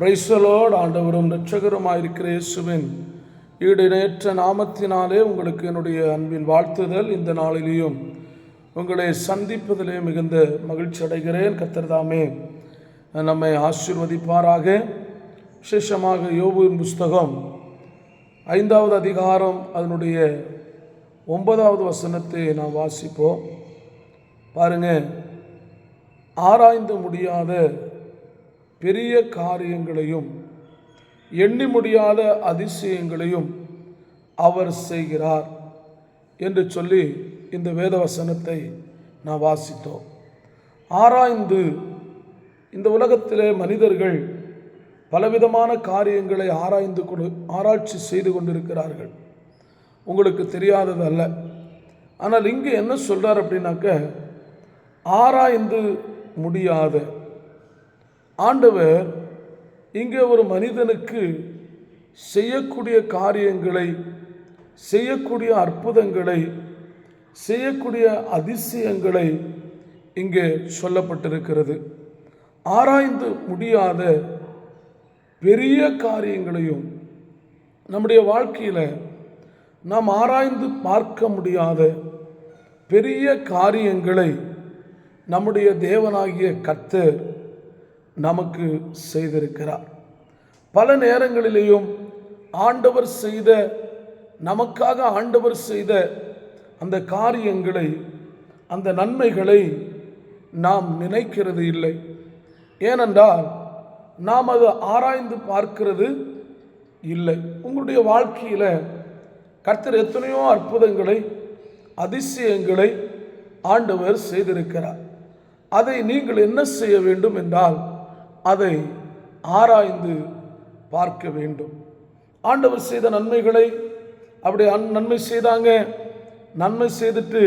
பிரைசலோடு ஆண்டவரும் இரட்சகருமாயிருக்கிற இயேசுவின் ஈடுநேற்ற நாமத்தினாலே உங்களுக்கு என்னுடைய அன்பின் வாழ்த்துதல் இந்த நாளிலேயும். உங்களை சந்திப்பதிலே மிகுந்த மகிழ்ச்சி அடைகிறேன். கத்தர்தாமே நம்மை ஆசீர்வதிப்பாராக. விசேஷமாக யோபுவின் புஸ்தகம் ஐந்தாவது அதிகாரம் அதனுடைய ஒன்பதாவது வசனத்தை நாம் வாசிப்போம். பாருங்க ஆராய்ந்து முடியாத பெரிய காரியங்களையும் எண்ணி முடியாத அதிசயங்களையும் அவர் செய்கிறார் என்று சொல்லி இந்த வேத வசனத்தை நான் வாசித்தோம். ஆராய்ந்து இந்த உலகத்திலே மனிதர்கள் பலவிதமான காரியங்களை ஆராய்ந்து கொண்டு ஆராய்ச்சி செய்து கொண்டிருக்கிறார்கள். உங்களுக்கு தெரியாதது அல்ல. ஆனால் இங்கே என்ன சொல்கிறார் அப்படின்னாக்க ஆராய்ந்து முடியாத ஆண்டவர் இங்கே ஒரு மனிதனுக்கு செய்யக்கூடிய காரியங்களை செய்யக்கூடிய அற்புதங்களை செய்யக்கூடிய அதிசயங்களை இங்கே சொல்லப்பட்டிருக்கிறது. ஆராய்ந்து முடியாத பெரிய காரியங்களையும் நம்முடைய வாழ்க்கையில் நாம் ஆராய்ந்து பார்க்க முடியாத பெரிய காரியங்களை நம்முடைய தேவனாகிய கத்தர் நமக்கு செய்திருக்கிறார். பல நேரங்களிலேயும் ஆண்டவர் செய்த நமக்காக ஆண்டவர் செய்த அந்த காரியங்களை அந்த நன்மைகளை நாம் நினைக்கிறது இல்லை. ஏனென்றால் நாம் அதை ஆராய்ந்து பார்க்கிறது இல்லை. உங்களுடைய வாழ்க்கையில் கர்த்தர் எத்தனையோ அற்புதங்களை அதிசயங்களை ஆண்டவர் செய்திருக்கிறார். அதை நீங்கள் என்ன செய்ய வேண்டும் என்றால் அதை ஆராய்ந்து பார்க்க வேண்டும். ஆண்டவர் செய்த நன்மைகளை அப்படி அந் நன்மை செய்தாங்க. நன்மை செய்துட்டு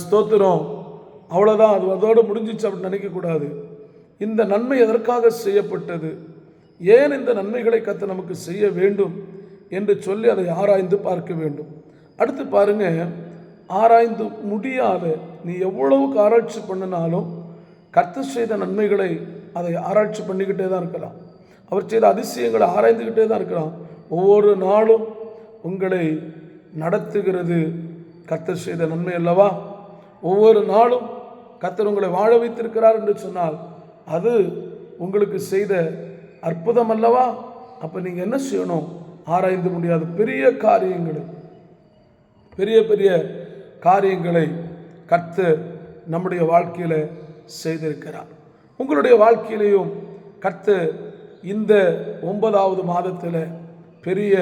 ஸ்தோத்திரம். அவ்வளோதான் அது அதோடு முடிஞ்சிச்சு அப்படின்னு நினைக்கக்கூடாது. இந்த நன்மை எதற்காக செய்யப்பட்டது? ஏன் இந்த நன்மைகளை கற்று நமக்கு செய்ய வேண்டும் என்று சொல்லி அதை ஆராய்ந்து பார்க்க வேண்டும். அடுத்து பாருங்க. ஆராய்ந்து முடியாத நீ எவ்வளவுக்கு ஆராய்ச்சி பண்ணினாலும் கற்று செய்த நன்மைகளை அதை ஆராய்ச்சி பண்ணிக்கிட்டே தான் இருக்கலாம். அவர் செய்த அதிசயங்களை ஆராய்ந்துக்கிட்டே தான் இருக்கலாம். ஒவ்வொரு நாளும் உங்களை நடத்துகிறது கத்தர் செய்த நன்மை அல்லவா? ஒவ்வொரு நாளும் கத்தர் உங்களை வாழ வைத்திருக்கிறார் என்று சொன்னால் அது உங்களுக்கு செய்த அற்புதம் அல்லவா? அப்போ நீங்கள் என்ன செய்யணும்? ஆராய்ந்து முடியாத பெரிய காரியங்களை பெரிய பெரிய காரியங்களை கர்த்தர் நம்முடைய வாழ்க்கையில் செய்திருக்கிறார். உங்களுடைய வாழ்க்கையிலையும் கர்த்தர் இந்த ஒன்பதாவது மாதத்தில் பெரிய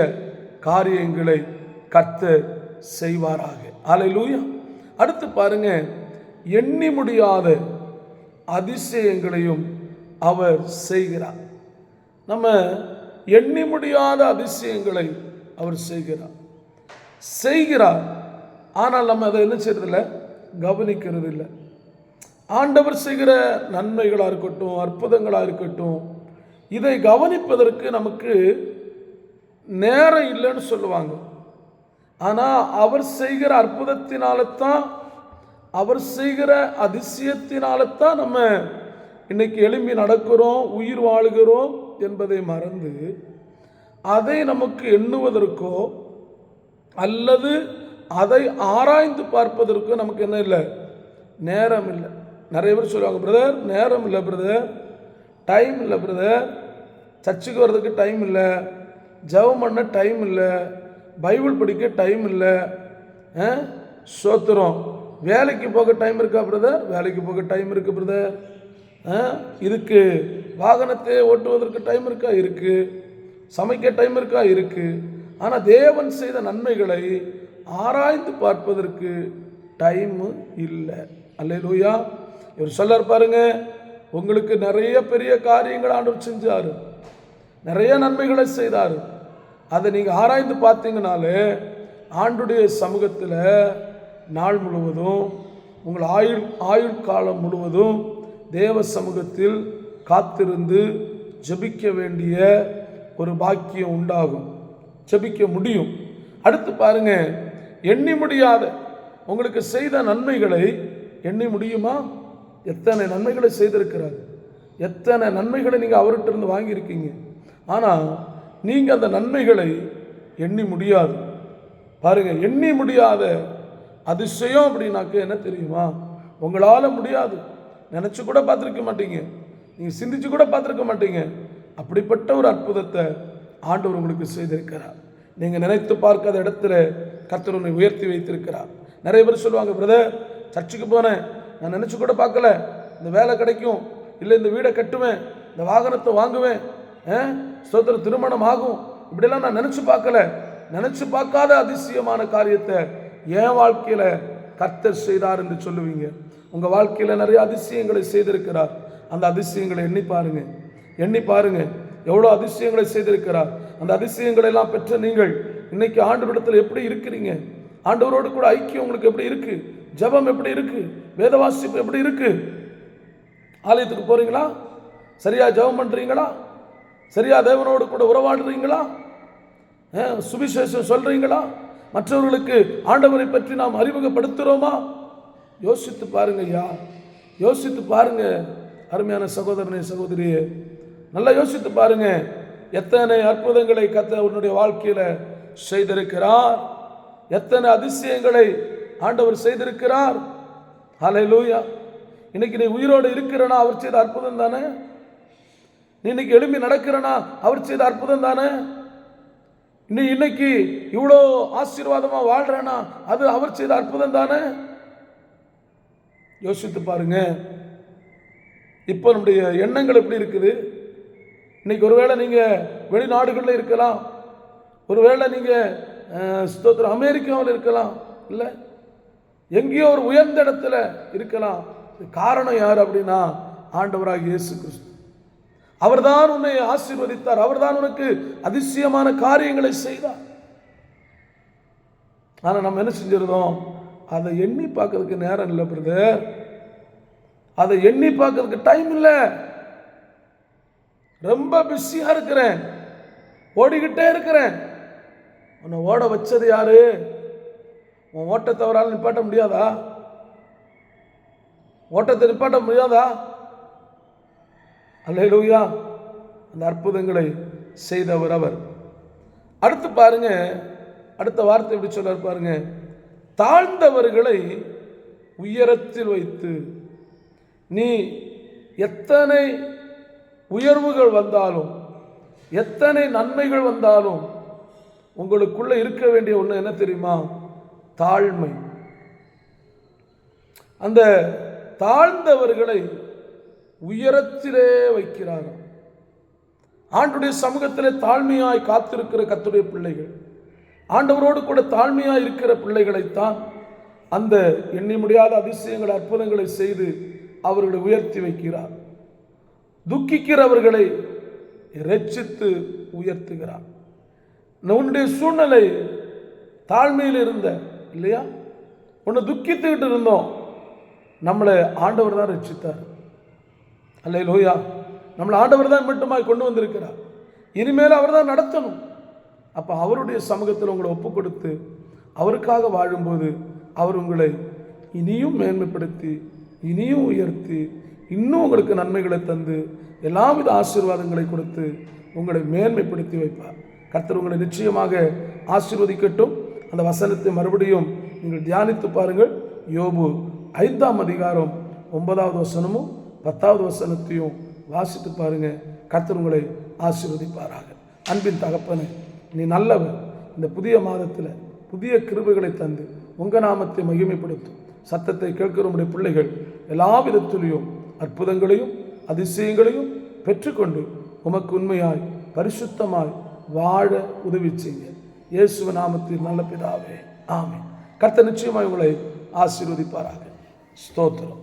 காரியங்களை கர்த்தர் செய்வாராக. அல்லேலூயா அடுத்து பாருங்க எண்ணி முடியாத அதிசயங்களையும் அவர் செய்கிறார். நம்ம எண்ணி முடியாத அதிசயங்களை அவர் செய்கிறார். செய்கிறார். ஆனால் நம்ம அதை என்ன செய்யறதில்லை? கவனிக்கிறது இல்லை ஆண்டவர் செய்கிற நன்மைகளாக இருக்கட்டும் அற்புதங்களாக இருக்கட்டும் இதை கவனிப்பதற்கு நமக்கு நேரம் இல்லைன்னு சொல்லுவாங்க. ஆனால் அவர் செய்கிற அற்புதத்தினால தான் அவர் செய்கிற அதிசயத்தினால தான் நம்ம இன்னைக்கு எழும்பி நடக்கிறோம் உயிர் வாழுகிறோம் என்பதை மறந்து அதை நமக்கு எண்ணுவதற்கோ அல்லது அதை ஆராய்ந்து பார்ப்பதற்கோ நமக்கு என்ன இல்லை? நேரம் இல்லை. நிறைய பேர் சொல்லுவாங்க பிரதர் நேரம் இல்லை பிரதர் டைம் இல்லை பிரதர் சர்ச்சுக்கு வர்றதுக்கு டைம் இல்லை. ஜெபம் பண்ண டைம் இல்லை. பைபிள் படிக்க டைம் இல்லை. ஆ? சோத்திரம். வேலைக்கு போக டைம் இருக்கா பிரதர் வேலைக்கு போக டைம் இருக்குது பிரதர் இருக்குது வாகனத்தை ஓட்டுவதற்கு டைம் இருக்கா? இருக்குது சமைக்க டைம் இருக்கா? இருக்குது ஆனால் தேவன் செய்த நன்மைகளை ஆராய்ந்து பார்ப்பதற்கு டைம் இல்லை. அல்லேலூயா. இவர் சொல்லார் பாருங்க உங்களுக்கு நிறைய பெரிய காரியங்கள் ஆண்டவர் செஞ்சார். நிறைய நன்மைகளை செய்தார். அதை நீங்கள் ஆராய்ந்து பார்த்தீங்கனாலே ஆண்டுடைய சமூகத்தில் நாள் முழுவதும் உங்கள் ஆயுள் ஆயுள் காலம் முழுவதும் தேவ சமூகத்தில் காத்திருந்து ஜெபிக்க வேண்டிய ஒரு பாக்கியம் உண்டாகும். ஜெபிக்க முடியும். அடுத்து பாருங்க எண்ணி முடியாத உங்களுக்கு செய்த நன்மைகளை எண்ணி முடியுமா? எத்தனை நன்மைகளை செய்திருக்கிறார்? எத்தனை நன்மைகளை நீங்கள் அவர்கிட்ட இருந்து வாங்கியிருக்கீங்க? ஆனால் நீங்கள் அந்த நன்மைகளை எண்ணி முடியாது. பாருங்கள் எண்ணி முடியாத அதிசயம் அப்படின்னாக்க என்ன தெரியுமா? உங்களால் முடியாது. நினச்சி கூட பார்த்துருக்க மாட்டீங்க. நீங்கள் சிந்திச்சு கூட பார்த்துருக்க மாட்டீங்க. அப்படிப்பட்ட ஒரு அற்புதத்தை ஆண்டவர் உங்களுக்கு செய்திருக்கிறார். நீங்கள் நினைத்து பார்க்காத இடத்துல கர்த்தர் உன்னை உயர்த்தி வைத்திருக்கிறார். நிறைய பேர் சொல்லுவாங்க பிரதர் சர்ச்சுக்கு போனேன். நான் நினச்சி கூட பார்க்கல. இந்த வேலை கிடைக்கும். இல்லை இந்த வீடை கட்டுவேன். இந்த வாகனத்தை வாங்குவேன். ஆ, ஸ்தோத்திர திருமணம் ஆகும். இப்படியெல்லாம் நான் நினச்சி பார்க்கல. நினச்சி பார்க்காத அதிசயமான காரியத்தை என் வாழ்க்கையில் கர்த்தர் செய்தார் என்று சொல்லுவீங்க. உங்கள் வாழ்க்கையில் நிறைய அதிசயங்களை செய்திருக்கிறார். அந்த அதிசயங்களை எண்ணி பாருங்க. எண்ணி பாருங்கள் எவ்வளோ அதிசயங்களை செய்திருக்கிறார். அந்த அதிசயங்களை எல்லாம் பெற்ற நீங்கள் இன்னைக்கு ஆண்டவரிடத்தில் எப்படி இருக்கிறீங்க? ஆண்டவரோடு கூட ஐக்கியம் உங்களுக்கு எப்படி இருக்குது ஜெபம் எப்படி இருக்கு? வேதவாசிப்பு எப்படி இருக்கு? ஆலயத்துக்கு போறீங்களா? சரியா ஜெபம் பண்றீங்களா? சரியா தேவனோடு கூட உறவாடுறீங்களா? சுவிசேஷம் சொல்றீங்களா? மற்றவர்களுக்கு ஆண்டவரை பற்றி நாம் அறிமுகப்படுத்துகிறோமா யோசித்து பாருங்க ஐயா. யோசித்து பாருங்க அருமையான சகோதரனே சகோதரியே. நல்லா யோசித்து பாருங்க. எத்தனை அற்புதங்களை கத்த உன்னுடைய வாழ்க்கையில் செய்திருக்கிறார். எத்தனை அதிசயங்களை ஆண்டவர் செய்திருக்கிறார். லூயா இன்னைக்கு நீ உயிரோடு இருக்கிறனா அவர் செய்த அற்புதம் தானே? நீ இன்னைக்கு எழும்பி நடக்கிறனா அவர் செய்த அற்புதம் தானே? நீ இன்னைக்கு இவ்வளோ ஆசீர்வாதமாக வாழ்கிறனா அது அவர் செய்த அற்புதம் தானே? யோசித்து பாருங்க. இப்போ நம்முடைய எண்ணங்கள் எப்படி இருக்குது? இன்னைக்கு ஒருவேளை நீங்கள் வெளிநாடுகளில் இருக்கலாம். ஒருவேளை நீங்கள் ஸ்தோத்திரம் அமெரிக்காவில் இருக்கலாம். இல்லை? எங்கேயோ ஒரு உயர்ந்த இடத்துல இருக்கலாம். காரணம் யார் அப்படின்னா ஆண்டவராக இயேசு கிறிஸ்து. அவர்தான் உன்னை ஆசீர்வதித்தார். அவர்தான் உனக்கு அதிசயமான காரியங்களை செய்தார். ஆனால் நம்ம என்ன செஞ்சிருந்தோம்? அதை எண்ணி பார்க்கறதுக்கு நேரம் இல்லை பிரதர். அதை எண்ணி பார்க்கறதுக்கு டைம் இல்லை. ரொம்ப பிஸியாக இருக்கிறேன். ஓடிக்கிட்டே இருக்கிறேன். உன்னை ஓட வச்சது யாரு? உன் ஓட்டத்தை அவரால் நிப்பாட்ட முடியாதா? ஓட்டத்தை நிப்பாட்ட முடியாதா? அல்லேலூயா. அந்த அற்புதங்களை செய்தவர் அவர். அடுத்து பாருங்க அடுத்த வார்த்தை எப்படி சொல்றார் பாருங்க. தாழ்ந்தவர்களை உயரத்தில் வைத்து நீ எத்தனை உயர்வுகள் வந்தாலும் எத்தனை நன்மைகள் வந்தாலும் உங்களுக்குள்ள இருக்க வேண்டிய ஒன்று என்ன தெரியுமா? தாழ்மை. அந்த தாழ்ந்தவர்களை உயரத்திலே வைக்கிறார்கள். ஆண்டுடைய சமூகத்திலே தாழ்மையாய் காத்திருக்கிற கத்துடைய பிள்ளைகள் ஆண்டவரோடு கூட தாழ்மையாய் இருக்கிற பிள்ளைகளைத்தான் அந்த எண்ணி முடியாத அதிசயங்கள் அற்புதங்களை செய்து அவர்களை உயர்த்தி வைக்கிறார். துக்கிக்கிறவர்களை ரட்சித்து உயர்த்துகிறார். உன்னுடைய சூழ்நிலை தாழ்மையில் இருந்த இல்லையா? உன்னை துக்கித்துக்கிட்டு இருந்தோம். நம்மளை ஆண்டவர் தான் ரட்சித்தார். அல்ல லோயா நம்மளை ஆண்டவர் தான் மட்டுமாய் கொண்டு வந்திருக்கிறார். இனிமேல் அவர் தான் நடத்தணும். அப்போ அவருடைய சமூகத்தில் உங்களை ஒப்பு கொடுத்து அவருக்காக வாழும்போது அவர் உங்களை இனியும் மேன்மைப்படுத்தி இனியும் உயர்த்தி இன்னும் உங்களுக்கு நன்மைகளை தந்து எல்லாவித ஆசீர்வாதங்களை கொடுத்து உங்களை மேன்மைப்படுத்தி வைப்பார். கர்த்தர் உங்களை நிச்சயமாக ஆசீர்வதிக்கட்டும். அந்த வசனத்தை மறுபடியும் நீங்கள் தியானித்து பாருங்கள். யோபு ஐந்தாம் அதிகாரம் ஒன்பதாவது வசனமும் பத்தாவது வசனத்தையும் வாசித்து பாருங்கள். கர்த்தர் உங்களை ஆசீர்வதிப்பாராக. அன்பின் தகப்பனே நீ நல்லவர். இந்த புதிய மாதத்தில் புதிய கிருபைகளை தந்து உங்கள் நாமத்தை மகிமைப்படுத்தும் சத்தத்தை கேட்கிற உடைய பிள்ளைகள் எல்லா விதத்திலையும் அற்புதங்களையும் அதிசயங்களையும் பெற்றுக்கொண்டு உமக்கு உண்மையாய் பரிசுத்தமாய் வாழ உதவி செய்ய இயேசுவ நாமத்தில் நல்ல பிதாவே. ஆமே கர்த்த நிச்சயமாக உங்களை ஆசீர்வதிப்பாராக. ஸ்தோத்திரம்.